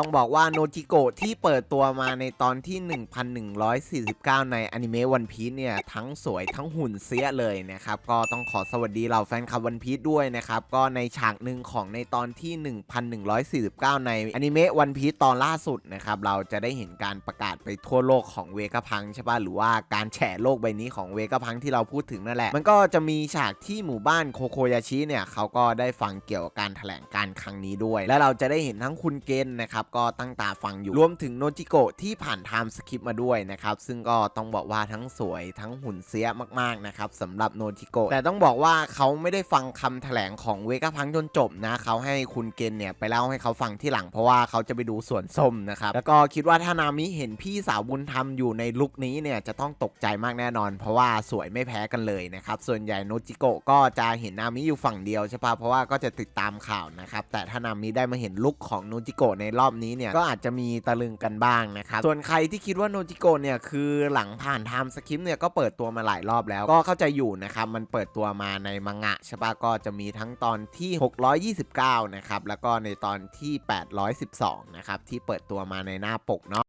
ต้องบอกว่าโนจิโกะที่เปิดตัวมาในตอนที่ 1149 ในอนิเมะวันพี e เนี่ย ทั้งสวยทั้งหุ่นเสียเลยนะครับ ก็ต้องขอสวัสดีเราแฟนคลับวันพี e ด้วยนะครับ ก็ในฉากหนึ่งของในตอนที่ 1149 ในอนิเมะวันพี e ตอนล่าสุดนะครับ เราจะได้เห็นการประกาศไปทั่วโลกของเวกพังใช่ปะหรือว่าการแฉโลกใบนี้ของเวกพังที่เราพูดถึงนั่นแหละ มันก็จะมีฉากที่หมู่บ้านโคโคยาชิเนี่ยเขาก็ได้ฟังเกี่ยวกับการแถลงการครั้งนี้ด้วย และเราจะได้เห็นทั้งคุณเกนนะครับก็ตั้งตาฟังอยู่ รวมถึงโนจิโกะที่ผ่านไทม์สคริปต์มาด้วยนะครับ ซึ่งก็ต้องบอกว่าทั้งสวยทั้งหุ่นเสียมากๆนะครับสำหรับโนจิโกะแต่ต้องบอกว่าเขาไม่ได้ฟังคำแถลงของเวกาพังจนจบนะเขาให้คุณเกนเนี่ยไปเล่าให้เขาฟังที่หลังเพราะว่าเขาจะไปดูสวนส้มนะครับแล้วก็คิดว่าถ้านามิเห็นพี่สาวบุญธรรมอยู่ในลุคนี้เนี่ยจะต้องตกใจมากแน่นอน เพราะว่าสวยไม่แพ้กันเลยนะครับส่วนใหญ่โนจิโกะก็จะเห็นนามิอยู่ฝั่งเดียวใช่ปะเพราะว่าก็จะติดตามข่าวนะครับแต่ถ้านามิได้มาเห็นลุคของโนจิโกะในรอบนี้เนี่ยก็อาจจะมีตะลึงกันบ้างนะครับ ส่วนใครที่คิดว่าโนจิโกะเนี่ยคือหลังผ่านไทม์สคริปต์เนี่ยก็เปิดตัวมาหลายรอบแล้ว ก็เข้าใจอยู่นะครับมันเปิดตัวมาในมังงะใช่ปะก็จะมีทั้งตอนที่ 629 นะครับแล้วก็ในตอนที่ 812 นะครับที่เปิดตัวมาในหน้าปกเนาะ